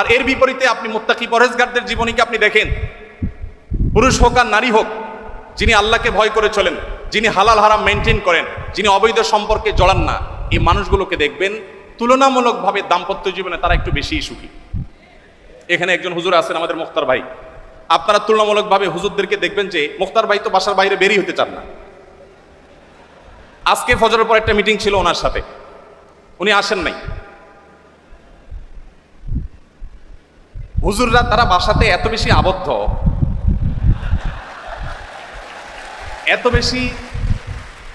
আর এর বিপরীতে আপনি মোত্তাকি পরেজগারদের জীবনীকে আপনি দেখেন। পুরুষ হোক আর নারী হোক, যিনি আল্লাহকে ভয় করে চলেন, যিনি হালাল হারাম মেনটেন করেন, যিনি অবৈধ সম্পর্কে জড়ান না, এই মানুষগুলোকে দেখবেন তুলনামূলকভাবে দাম্পত্য জীবনে তারা একটু বেশিই সুখী। এখানে একজন হুজুর আছেন আমাদের মুখতার ভাই। আপনারা তুলনামূলকভাবে হুজুরদেরকে দেখবেন যে মুখতার ভাই তো বাসার বাইরে বেরিয়ে হতে চান না। আজকে ফজরের পর একটা মিটিং ছিল ওনার সাথে। উনি আসেন নাই। হুজুররা তারা বাসাতে এত বেশি আবদ্ধ। এত বেশি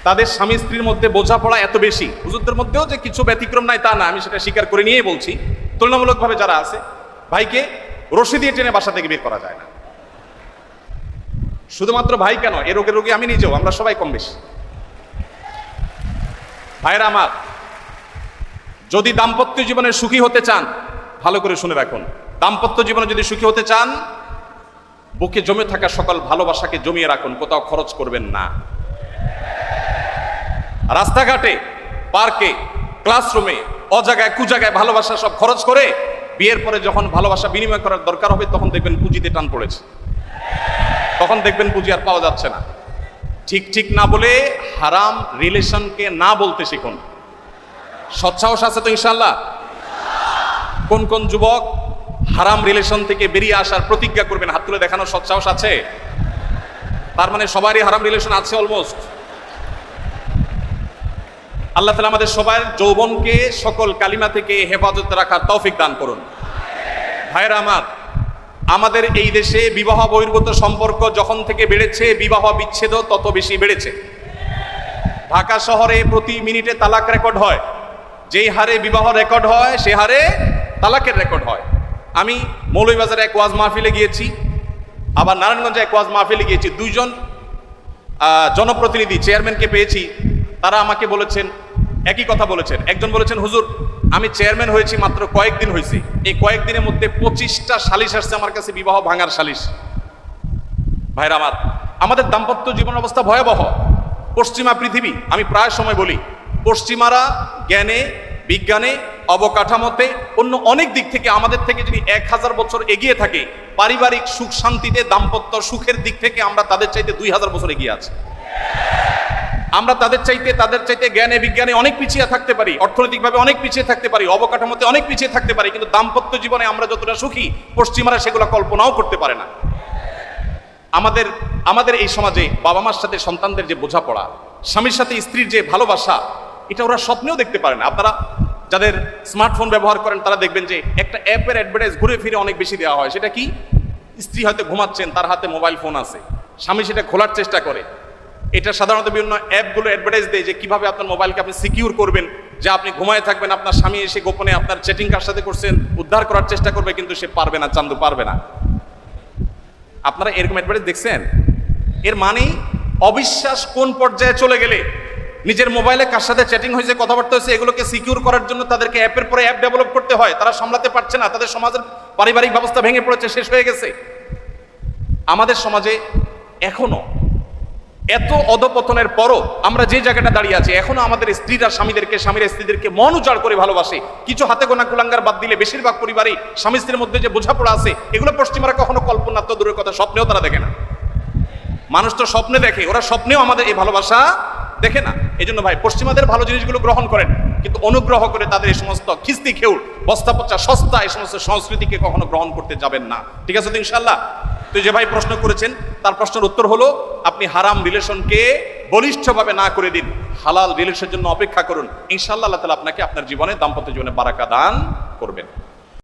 তাদের স্বামী স্ত্রীর মধ্যে বোঝাপড়া এত বেশি। হুজুরদের মধ্যেও যে কিছু ব্যতিক্রম নাই তা না, আমি সেটা স্বীকার করে নিয়েই বলছি। তুলনামূলকভাবে যারা আছে, ভাইকে রশি দিয়ে টেনে বাসা থেকে বের করা যায় না। শুধুমাত্র ভাই কেন? এ রোগে রোগী আমি নিজেও, আমরা সবাই কম বেশি। ভাইরা আমার, যদি দাম্পত্য জীবনে সুখী হতে চান, ভালো করে শুনে রাখুন। দাম্পত্য জীবনে যদি সুখী হতে চান, বুকে জমে থাকা সকল ভালোবাসাকে জমিয়ে রাখুন, কোথাও খরচ করবেন না। রাস্তাঘাটে, পার্কে, ক্লাসরুমে, অজায়গায়, কুজায়গায় ভালোবাসা সব খরচ করে বিয়ের পরে যখন ভালোবাসা বিনিময় করার দরকার হবে, তখন দেখবেন পুঁজিতে টান পড়েছে। তখন দেখবেন পুঁজি আর পাওয়া যাচ্ছে না। ঠিক ঠিক না বলে হারাম রিলেশনকে না বলতে শিখুন। সৎসাহস আছে তো ইনশাল্লাহ কোন কোন যুবক হারাম রিলেশন থেকে বেরিয়ে আসার প্রতিজ্ঞা করবেন। হাত তুলে দেখানোর সৎসাহস আছে? তার মানে সবারই হারাম রিলেশন আছে অলমোস্ট আল্লাহ তালা আমাদের সবার যৌবনকে, সকল কালিমা থেকে হেফাজত রাখার তৌফিক দান করুন। ভাইরা আমার, আমাদের এই দেশে বিবাহ বহির্ভূত সম্পর্ক যখন থেকে বেড়েছে, বিবাহ বিচ্ছেদ তত বেশি বেড়েছে। ঢাকা শহরে প্রতি মিনিটে তালাক রেকর্ড হয়। যেই হারে বিবাহ রেকর্ড হয়, সে হারে তালাকের রেকর্ড হয়। আমি মৌলভীবাজারে এক ওয়াজ মাহফিলে গিয়েছি, আবার নারায়ণগঞ্জে এক ওয়াজ মাহফিলে গিয়েছি। দুইজন জনপ্রতিনিধি, চেয়ারম্যানকে পেয়েছি। তারা আমাকে বলেছেন, একই কথা বলেছেন। একজন বলেছেন, হুজুর, আমি চেয়ারম্যান হয়েছি মাত্র কয়েকদিন হয়েছি। এই কয়েকদিনের মধ্যে পঁচিশটা সালিশ আসছে আমার কাছে, বিবাহ ভাঙার সালিশ। ভাইরা আমার, আমাদের দাম্পত্য জীবন অবস্থা ভয়াবহ। পশ্চিমা পৃথিবী, আমি প্রায় সময় বলি, পশ্চিমারা জ্ঞানে, বিজ্ঞানে অবকাঠামোতে অন্য অনেক দিক থেকে আমাদের থেকে যদি এক হাজার বছর এগিয়ে থাকে, পারিবারিক সুখ শান্তিতে দাম্পত্য সুখের দিক থেকে আমরা তাদের চাইতে দুই হাজার বছর এগিয়ে আছি। আমরা তাদের চাইতে তাদের চাইতে জ্ঞানে, বিজ্ঞানে অনেক পিছিয়ে থাকতে পারি, অর্থনৈতিকভাবে অনেক পিছিয়ে থাকতে পারি, অবকাঠামোতে অনেক পিছিয়ে থাকতে পারি, কিন্তু দাম্পত্য জীবনে আমরা যতটা সুখী, পশ্চিমারা সেগুলো কল্পনাও করতে পারে না। আমাদের আমাদের এই সমাজে বাবা মার সাথে সন্তানদের যে বোঝাপড়া, স্বামীর সাথে স্ত্রীর যে ভালোবাসা, এটা ওরা স্বপ্নেও দেখতে পারে না। আপনারা যাদের স্মার্টফোন ব্যবহার করেন, তারা দেখবেন যে একটা অ্যাপের অ্যাডভার্টাইজ ঘুরে ফিরে অনেক বেশি দেওয়া হয়। সেটা কি? স্ত্রী হয়তো ঘুমাচ্ছেন, তার হাতে মোবাইল ফোন আছে। স্বামী সেটা খোলার চেষ্টা করে। এটা সাধারণত বিভিন্ন অ্যাপগুলো অ্যাডভার্টাইজ দেয় যে কীভাবে আপনার মোবাইলকে আপনি সিকিউর করবেন, যে আপনি ঘুমায় থাকবেন, আপনার স্বামী এসে গোপনে আপনার চ্যাটিং কার সাথে করছেন, উদ্ধার করার চেষ্টা করবে, কিন্তু সে পারবে না, চান্দু পারবে না। আপনারা এরকম অ্যাডভার্টাইজ দেখছেন? এর মানে অবিশ্বাস কোন পর্যায়ে চলে গেলে নিজের মোবাইলে কার সাথে চ্যাটিং হয়েছে, কথাবার্তা হয়েছে, এগুলোকে সিকিউর করার জন্য তাদেরকে অ্যাপের পরে অ্যাপ ডেভেলপ করতে হয়। তারা সামলাতে পারছে না, তাদের সমাজের পারিবারিক ব্যবস্থা ভেঙে পড়েছে, শেষ হয়ে গেছে। আমাদের সমাজে এখনও এত অধপতনের পরও আমরা যে জায়গাটা দাঁড়িয়ে আছি, এখনও আমাদের স্ত্রীরা স্বামীদেরকে, স্বামীর স্ত্রীদেরকে মন উজাড় করে ভালোবাসে। কিছু হাতে গোনা কুলাঙ্গার বাদ দিলে বেশিরভাগ পরিবারে স্বামী স্ত্রীর মধ্যে যে বোঝাপড়া আছে, এগুলো পশ্চিমারা কখনো কল্পনা তো দূরের কথা, স্বপ্নেও তারা দেখে না। মানুষ তো স্বপ্নে দেখে, ওরা স্বপ্নেও আমাদের এই ভালোবাসা দেখে না। এই জন্য ভাই, পশ্চিমাদের ভালো জিনিসগুলো গ্রহণ করেন, কিন্তু অনুগ্রহ করে তাদের এই সমস্ত খিস্তি খেউর বস্তা পচা সস্তা এই সমস্ত সংস্কৃতিকে কখনো গ্রহণ করতে যাবেন না। ঠিক আছে তো ইনশাল্লাহ তো যে ভাই প্রশ্ন করেছেন, তার প্রশ্নের উত্তর হলো, আপনি হারাম রিলেশনকে বলিষ্ঠভাবে না করে দিন। হালাল রিলেশনের জন্য অপেক্ষা করুন। ইনশাল্লাহ আল্লাহ তালা আপনাকে আপনার জীবনে দাম্পত্য জীবনে বারাকা দান করবেন।